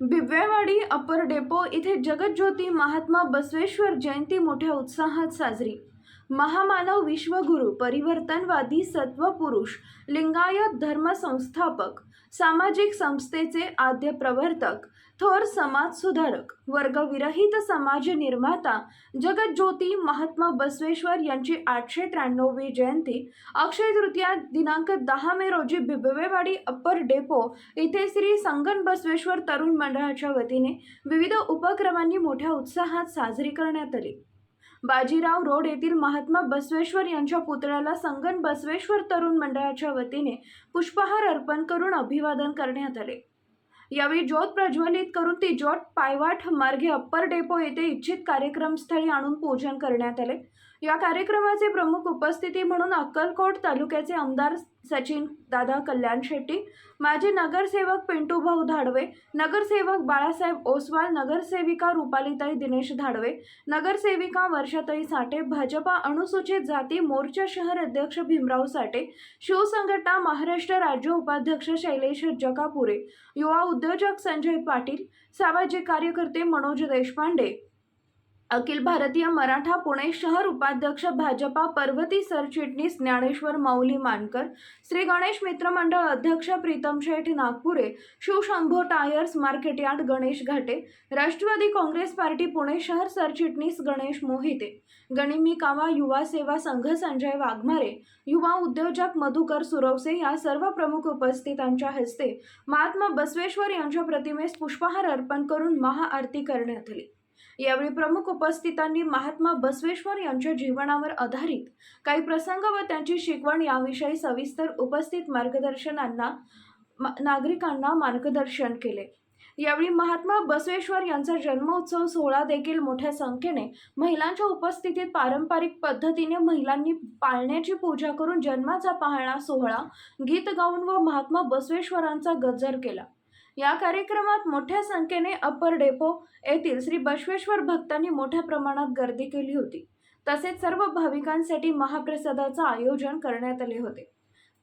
बिबवेवाडी अपर depot इथे जगज्योती महात्मा बसवेश्वर जयंती मोठ्या उत्साहात साजरी. महामानव विश्वगुरु परिवर्तनवादी सत्वपुरुष लिंगायत धर्म संस्थापक सामाजिक संस्थेचे आद्य प्रवर्तक थोर समाज सुधारक वर्गविरहित समाज निर्माता जगज्योती महात्मा बसवेश्वर यांची आठशे त्र्याण्णववी जयंती अक्षय तृतीया दिनांक दहा मे रोजी बिबवेवाडी अप्पर डेपो इथे श्री संगन बसवेश्वर तरुण मंडळाच्या वतीने विविध उपक्रमांनी मोठ्या उत्साहात साजरी करण्यात आली. बाजीराव रोड येथील महात्मा बसवेश्वर यांच्या पुतळ्याला संगन बसवेश्वर तरुण मंडळाच्या वतीने पुष्पहार अर्पण करून अभिवादन करण्यात आले. यावेळी ज्योत प्रज्वलित करून ती ज्योत पायवाट मार्गे अप्पर डेपो येथे इच्छित कार्यक्रमस्थळी आणून पूजन करण्यात आले. या कार्यक्रमाचे प्रमुख उपस्थिती म्हणून अक्कलकोट तालुक्याचे आमदार सचिन दादा कल्याण शेट्टी माजी नगरसेवक पिंटू भाऊ धाडवे नगरसेवक बाळासाहेब ओसवाल नगरसेविका रुपालीताई दिनेश धाडवे नगरसेविका वर्षाताई साठे भाजपा अनुसूचित जाती मोर्चा शहर अध्यक्ष भीमराव साठे शिवसंघटना महाराष्ट्र राज्य उपाध्यक्ष शैलेश जकापुरे युवा उद्योजक संजय पाटील सामाजिक कार्यकर्ते मनोज देशपांडे अखिल भारतीय मराठा पुणे शहर उपाध्यक्ष भाजपा पर्वती सरचिटणीस ज्ञानेश्वर माऊली मानकर श्री गणेश मित्रमंडळ अध्यक्ष Pritam Sheth Nagpure Shivshambho tyres market yard Ganesh Ghate Rashtravadi Congress party Pune शहर सरचिटणीस गणेश मोहिते गणिमी कावा युवा सेवा संघ संजय वाघमारे युवा उद्योजक मधुकर सुरवसे या सर्व प्रमुख उपस्थितांच्या हस्ते महात्मा बसवेश्वर यांच्या प्रतिमेस पुष्पहार अर्पण करून महाआरती करण्यात आली. यावेळी प्रमुख उपस्थितांनी महात्मा बसवेश्वर यांच्या जीवनावर आधारित काही प्रसंग व त्यांची शिकवण याविषयी सविस्तर उपस्थित मार्गदर्शनांना नागरिकांना मार्गदर्शन केले. यावेळी महात्मा बसवेश्वर यांचा जन्मोत्सव सोहळा देखील मोठ्या संख्येने महिलांच्या उपस्थितीत पारंपरिक पद्धतीने महिलांनी पाळण्याची पूजा करून जन्माचा पाहणा सोहळा गीत गाऊन व महात्मा बसवेश्वरांचा गजर केला. या कार्यक्रमात मोठ्या संख्येने अप्पर डेपो येथील श्री बसवेश्वर भक्तांनी मोठ्या प्रमाणात गर्दी केली होती. तसेच सर्व भाविकांसाठी महाप्रसादाचं आयोजन करण्यात आले होते.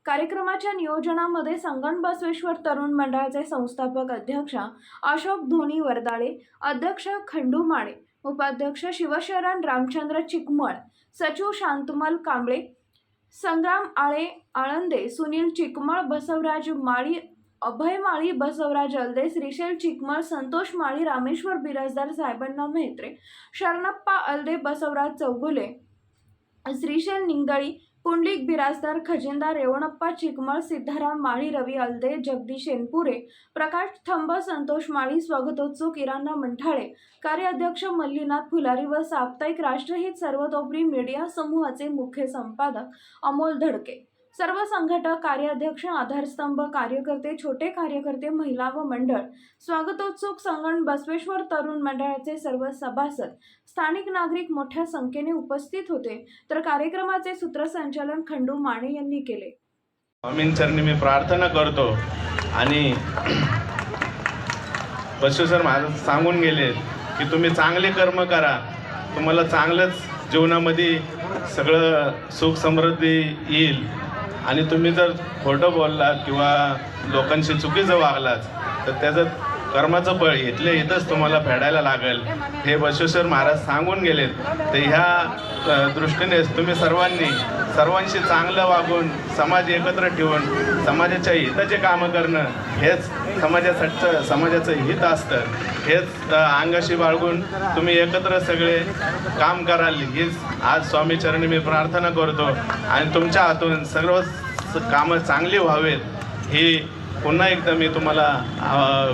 कार्यक्रमाच्या नियोजनामध्ये संगण बसवेश्वर तरुण मंडळाचे संस्थापक अध्यक्ष अशोक धोनी वरदाळे अध्यक्ष खंडू माळे उपाध्यक्ष शिवशरण रामचंद्र चिकमळ सचिव शांतमल कांबळे संग्राम आळे आळंदे सुनील चिकमळ बसवराज माळी अभय माळी बसवराज अलदे श्रीशैल चिकमळ संतोष माळी रामेश्वर बिराजदार साहेबांना मेहत्रे शरणप्पा अलदे बसवराज चौगुले श्रीशैल निंगळी पुंडलिक बिराजदार खजिनदार रेवणप्पा चिकमळ सिद्धाराम माळी रवी अलदे जगदीश एनपुरे प्रकाश थंब संतोष माळी स्वागतोत्सव इराणा मंठाळे कार्याध्यक्ष मल्लीनाथ फुलारी व साप्ताहिक राष्ट्रहित सर्वतोपरी मीडिया समूहाचे मुख्य संपादक अमोल धडके. सर्व संघटक कार्याध्यक्ष आधारस्तंभ कार्यकर्ते छोटे कार्यकर्ते महिला व मंडळ स्वागतोत्सुक संगण बसवेश्वर तरुण मंडळाचे सर्व सभासद स्थानिक नागरिक मोठ्या संख्येने उपस्थित होते. तर कार्यक्रमाचे सूत्रसंचालन खंडू माने यांनी केले. स्वामींचरणी मी प्रार्थना करतो आणि बसू सर महाराज सांगून गेले की तुम्ही चांगले कर्म करा. तुम्हाला चांगलंच जीवनामध्ये सगळं सुख समृद्धी येईल. आणि तुम्ही जर खोटं बोललात किंवा लोकांशी चुकीचं वागलात तर त्याचं कर्माचं बळ इथले इथंच तुम्हाला फेडायला लागेल. हे बसवेश्वर महाराज सांगून गेलेत. तर ह्या दृष्टीनेच तुम्ही सर्वांनी सर्वांशी चांगलं वागून समाज एकत्र ठेवून समाजाच्या हिताचे कामं करणं हेच समाजासाठी समाजाचं हित असतं. हेच अंगाशी बाळगून तुम्ही एकत्र सगळे काम कराल. हीच आज स्वामीचरणी मी प्रार्थना करतो. आणि तुमच्या हातून सर्व कामं चांगली व्हावेत. ही पुन्हा एकदा मी तुम्हाला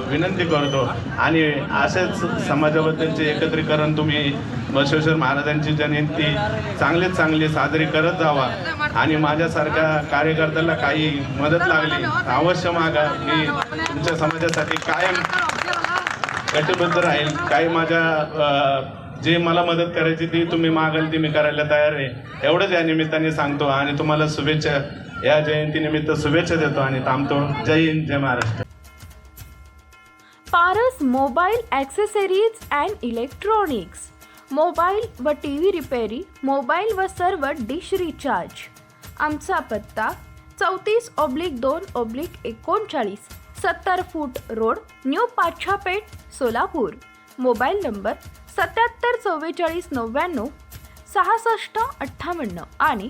विनंती करतो आणि असेच समाजाबद्दलचे एकत्रीकरण तुम्ही बसवेश्वर महाराजांची जयंती चांगलीच चांगली साजरी करत जावा आणि माझ्यासारख्या कार्यकर्त्याला काही मदत लागली अवश्य मागा. मी तुमच्या समाजासाठी कायम कटिबद्ध राहील. काही माझ्या जे मला मदत करायची ती तुम्ही मागाल ती मी करायला तयार आहे. एवढंच या निमित्ताने सांगतो आणि तुम्हाला शुभेच्छा या जयंतीनिमित्त शुभेच्छा देतो आणि थांबतो. जय हिंद जय Maharashtra. Paras mobile accessories and electronics. Mobile व टी व्ही रिपेरी मोबाईल व सर्व डिश रिचार्ज. आमचा पत्ता चौतीस ऑब्लिक दोन ऑब्लिक एकोणचाळीस सत्तर foot road new Pachhapeth Solapur. Mobile number सत्याहत्तर चव्वेचाळीस नव्याण्णव सहासष्ट अठ्ठावन्न आणि